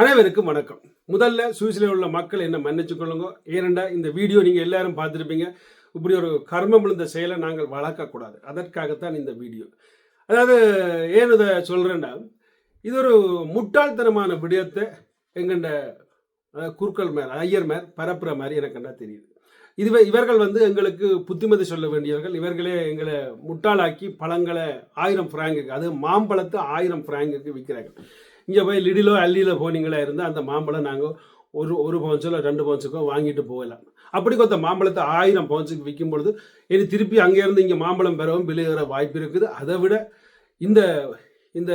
அனைவருக்கும் வணக்கம். முதல்ல சுவிஸில் உள்ள மக்கள் என்ன மன்னிச்சு கொள்ளுங்க ஏனெண்டா இந்த வீடியோ நீங்கள் எல்லாரும் பார்த்துருப்பீங்க. இப்படி ஒரு கர்மம் விழுந்த செயலை நாங்கள் வளர்க்கக்கூடாது. அதற்காகத்தான் இந்த வீடியோ. அதாவது ஏன் இதை சொல்கிறேன்னா இது ஒரு முட்டாள்தனமான விடயத்தை எங்கண்ட குருக்கள் மேல் ஐயர் மேல் பரப்புற மாதிரி எனக்கு என்ன தெரியுது. இதுவே இவர்கள் வந்து எங்களுக்கு புத்திமதி சொல்ல வேண்டியவர்கள். இவர்களே எங்களை முட்டாளாக்கி பழங்களை ஆயிரம் ஃப்ராங்குக்கு அது மாம்பழத்தை ஆயிரம் ஃப்ராங்குக்கு விற்கிறார்கள். இங்கே போய் லிடிலோ அள்ளியில் போனீங்களா இருந்தால் அந்த மாம்பழம் நாங்கள் ஒரு ஒரு பவுன்ஸோ ரெண்டு பவுன்ஸுக்கோ வாங்கிட்டு போகலாம். அப்படி கொத்த மாம்பழத்தை ஆயிரம் பவுன்ஸுக்கு விற்கும் பொழுது இனி திருப்பி அங்கேருந்து இங்கே மாம்பழம் பெறவும் விளையிற வாய்ப்பு இருக்குது. அதை விட இந்த இந்த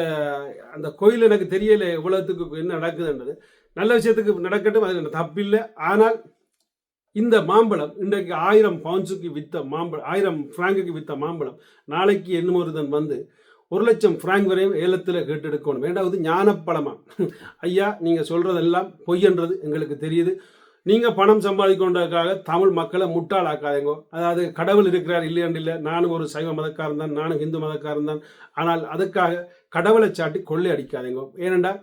அந்த கோயில் எனக்கு தெரியல எவ்வளோத்துக்கு என்ன நடக்குதுன்றது. நல்ல விஷயத்துக்கு நடக்கட்டும் அது எனக்கு தப்பில்லை. ஆனால் இந்த மாம்பழம் இன்றைக்கு ஆயிரம் பவுன்ஸுக்கு விற்ற மாம்பழம் ஆயிரம் ஃப்ராங்குக்கு விற்ற மாம்பழம் நாளைக்கு என்னமொருதன் வந்து ஒரு லட்சம் ஃப்ராங்க் வரையும் ஏலத்தில் கேட்டெடுக்கணும். வேண்டாவது ஞானப்பழமா. ஐயா நீங்கள் சொல்கிறதெல்லாம் பொய்யன்றது எங்களுக்கு தெரியுது. நீங்கள் பணம் சம்பாதிக்கொண்டதுக்காக தமிழ் மக்களை முட்டாளாக்காதீங்க. அதாவது கடவுள் இருக்கிறார் இல்லையாண்டு இல்லை. நானும் ஒரு சைவ மதக்காரன் தான் நானும் ஹிந்து மதக்காரன் தான். ஆனால் அதுக்காக கடவுளை சாட்டி கொள்ளை அடிக்காதீங்க. ஏனெண்டா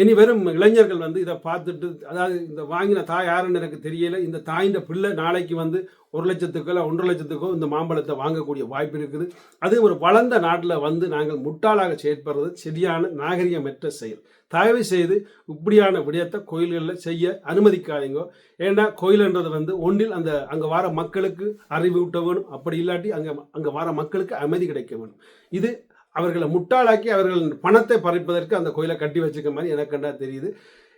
இனி வெறும் இளைஞர்கள் வந்து இதை பார்த்துட்டு அதாவது இந்த வாங்கின தாய் யாருன்னு எனக்கு தெரியல. இந்த தாயின் பிள்ளை நாளைக்கு வந்து ஒரு லட்சத்துக்கோ இல்லை ஒன்றரை லட்சத்துக்கோ இந்த மாம்பழத்தை வாங்கக்கூடிய வாய்ப்பு இருக்குது. அது ஒரு வளர்ந்த நாட்டில் வந்து நாங்கள் முட்டாளாக செயற்படுறது சரியான நாகரிகமற்ற செயல். தயவு செய்து இப்படியான விடயத்தை கோயில்களில் செய்ய அனுமதிக்காதீங்க. ஏன்னா கோயில்ன்றது வந்து ஒன்றில் அந்த அங்கே வர மக்களுக்கு அறிவு ஊட்ட வேணும். அப்படி இல்லாட்டி அங்கே அங்கே வர மக்களுக்கு அமைதி கிடைக்க வேணும். இது அவர்களை முட்டாளாக்கி அவர்கள் பணத்தை பறிப்பதற்கு அந்த கோயிலை கட்டி வச்சுக்க மாதிரி எனக்கு கண்டா தெரியுது.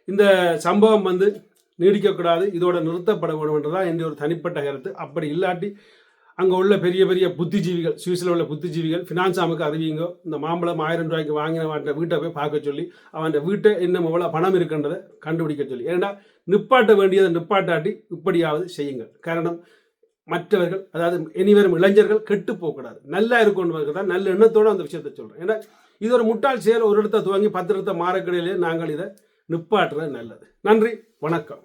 இந்த சம்பவம் வந்து நீடிக்கக்கூடாது இதோட நிறுத்தப்பட வேண்டும் என்றுதான் என்னுடைய ஒரு தனிப்பட்ட கருத்து. அப்படி இல்லாட்டி அங்கே உள்ள பெரிய பெரிய புத்திஜீவிகள் சுவிஸில் உள்ள புத்திஜீவிகள் ஃபினான்ஸாமுக்கு அறிவிங்க இந்த மாம்பழம் ஆயிரம் ரூபாய்க்கு வாங்கினவன் வீட்டை போய் பார்க்க சொல்லி அவன் வீட்டை இன்னும் எவ்வளோ பணம் இருக்குன்றதை கண்டுபிடிக்க சொல்லி. ஏன்னா நிப்பாட்ட வேண்டியதை நிப்பாட்டாட்டி இப்படியாவது செய்யுங்கள். காரணம் மற்றவர்கள் அதாவது இனிவரும் இளைஞர்கள் கெட்டு போகக்கூடாது. நல்லா இருக்கணும் தான் நல்ல எண்ணத்தோடு அந்த விஷயத்தை சொல்கிறேன் ஏன்னா இது ஒரு முட்டாள் செயல் ஒரு இடத்த துவங்கி பத்து இடத்த மாறக்கடையிலே நாங்கள் இதை நிப்பாட்டுறது நல்லது. நன்றி வணக்கம்.